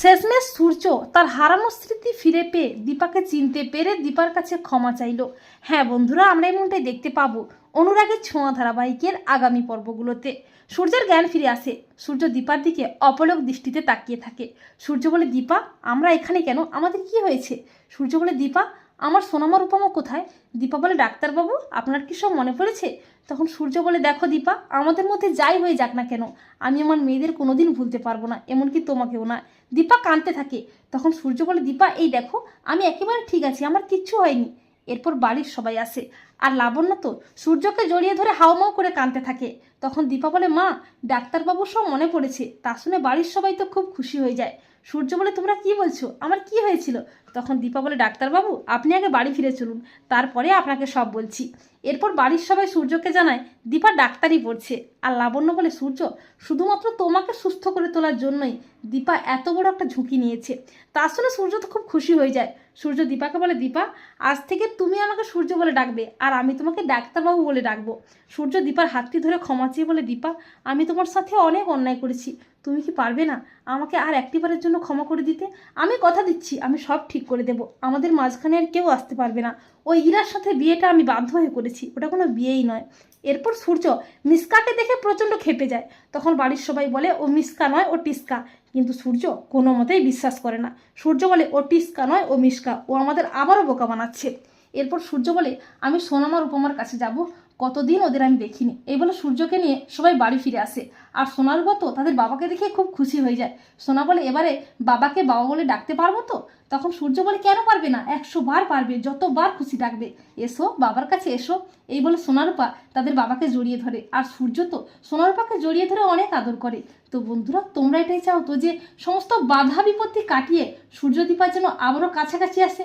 শেষমেশ সূর্য তার হারানো স্মৃতি ফিরে পেয়ে দীপাকে চিনতে পেরে দীপার কাছে ক্ষমা চাইল। হ্যাঁ বন্ধুরা, আমরা এই মনটাই দেখতে পাবো অনুরাগের ছোঁয়া ধারাবাহিকের আগামী পর্বগুলোতে। সূর্যের জ্ঞান ফিরে আসে, সূর্য দীপার দিকে অপলক দৃষ্টিতে তাকিয়ে থাকে। সূর্য বলে, দীপা, আমরা এখানে কেন? আমাদের কি হয়েছে? সূর্য বলে, দীপা আমার সোনামা রূপামা কোথায়? দীপা বলে, ডাক্তারবাবু, আপনার কি সব মনে পড়েছে? তখন সূর্য বলে, দেখো দীপা, আমাদের মধ্যে যাই হয়ে যাক না কেন, আমি আমার মেয়েদের কোনোদিন ভুলতে পারব না, এমনকি তোমাকেও না। দীপা কাঁদতে থাকে। তখন সূর্য বলে, দীপা, এই দেখো, আমি একেবারে ঠিক আছি, আমার কিচ্ছু হয়নি। এরপর বাড়ির সবাই আসে। আর লাবণ্য তো সূর্যকে জড়িয়ে ধরে হাওমাও করে কাঁদতে থাকে। তখন দীপা বলে, মা, ডাক্তারবাবুর সব মনে পড়েছে। তা শুনে বাড়ির সবাই তো খুব খুশি হয়ে যায়। সূর্য বলে, তোমরা কি বলছো? আমার কি হয়েছিল? তখন দীপা বলে, ডাক্তারবাবু, আপনি আগে বাড়ি ফিরে চলুন। তারপরে আপনাকে সব বলছি। এরপর বাড়ির সবাই সূর্যকে জানায়, দীপা ডাক্তারই পড়ছে। আর লাবণ্য বলে, সূর্য, শুধুমাত্র তোমাকে সুস্থ করে তোলার জন্যই দীপা এত বড় একটা ঝুঁকি নিয়েছে। তা শুনে সূর্য তো খুব খুশি হয়ে যায়। সূর্য দীপাকে বলে, দীপা, আজ থেকে তুমি আমাকে সূর্য বলে ডাকবে আর আমি তোমাকে ডাক্তারবাবু বলে ডাকবো। সূর্য দীপার হাতটি ধরে ক্ষমা চেয়ে বলে, দীপা, আমি তোমার সাথে অনেক অন্যায় করেছি। তুমি কি পারবে না আমাকে আর একটিবারের জন্য ক্ষমা করে দিতে? আমি কথা দিচ্ছি, আমি সব ঠিক করে দেব। আমাদের মাঝখানে আর কেউ আসতে পারবে না। ওই ইরার সাথে বিয়েটা আমি বাধ্য হয়ে করেছি, ওটা কোনো বিয়েই নয়। এরপর সূর্য মিসকাকে দেখে প্রচণ্ড খেপে যায়। তখন বাড়ির সবাই বলে, ও মিসকা নয়, ও টিস্কা। কিন্তু সূর্য কোনো মতেই বিশ্বাস করে না। সূর্য বলে, ও টিস্কা নয়, ও মিসকা। ও আমাদের আবারও বোকা বানাচ্ছে। এরপর সূর্য বলে, আমি সোনামার উপমার কাছে যাব। কতদিন ওদের আমি দেখিনি। এই বলে সূর্যকে নিয়ে সবাই বাড়ি ফিরে আসে। আর সোনার তো তাদের বাবাকে দেখে খুব খুশি হয়ে যায়। সোনা বলে, এবারে বাবাকে বাবা বলে ডাকতে পারব তো? তখন সূর্য বলে, কেন পারবে না? একশো বার পারবে, যতবার খুশি ডাকবে। এসো, বাবার কাছে এসো। এই বলে সোনারূপা তাদের বাবাকে জড়িয়ে ধরে। আর সূর্য তো সোনারূপাকে জড়িয়ে ধরে অনেক আদর করে। তো বন্ধুরা, তোমরা এটাই চাও তো যে সমস্ত বাধা বিপত্তি কাটিয়ে সূর্য দীপার যেন আবারও কাছাকাছি আসে?